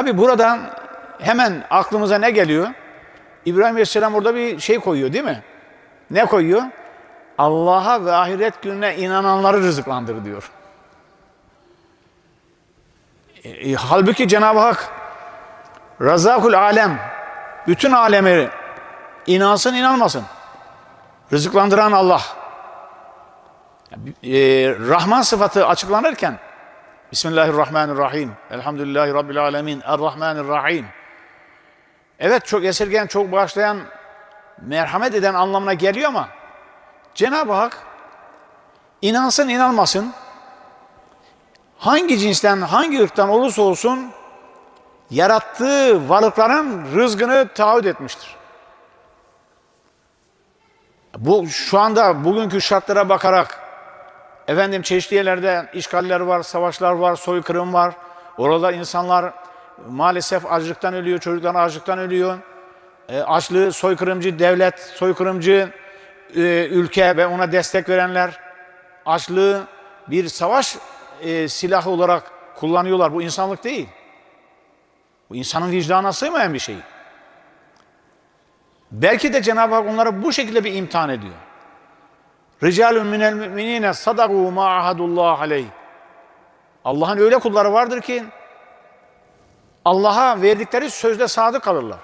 Tabi buradan hemen aklımıza ne geliyor? İbrahim Aleyhisselam orada bir şey koyuyor değil mi? Ne koyuyor? Allah'a ve ahiret gününe inananları rızıklandır diyor. E, e, halbuki Cenab-ı Hak Razakul Alem bütün alemi inansın inanmasın. Rızıklandıran Allah. E, Rahman sıfatı açıklanırken Bismillahirrahmanirrahim. Elhamdülillahi Rabbil alemin. Errahmanirrahim. Evet çok esirgeyen, çok bağışlayan, merhamet eden anlamına geliyor ama Cenab-ı Hak inansın inanmasın hangi cinsten, hangi ırktan olursa olsun yarattığı varlıkların rızkını taahhüt etmiştir. Bu şu anda bugünkü şartlara bakarak efendim çeşitli yerlerde işgaller var, savaşlar var, soykırım var. Orada insanlar maalesef açlıktan ölüyor, çocuklar açlıktan ölüyor. E, açlığı soykırımcı devlet, soykırımcı e, ülke ve ona destek verenler açlığı bir savaş e, silahı olarak kullanıyorlar. Bu insanlık değil. Bu insanın vicdanına sığmayan bir şey. Belki de Cenab-ı Hak onları bu şekilde bir imtihan ediyor. Ricalun minel müminine sadaku ma ahadullah aleyh. Allah'ın öyle kulları vardır ki Allah'a verdikleri sözde sadık kalırlar.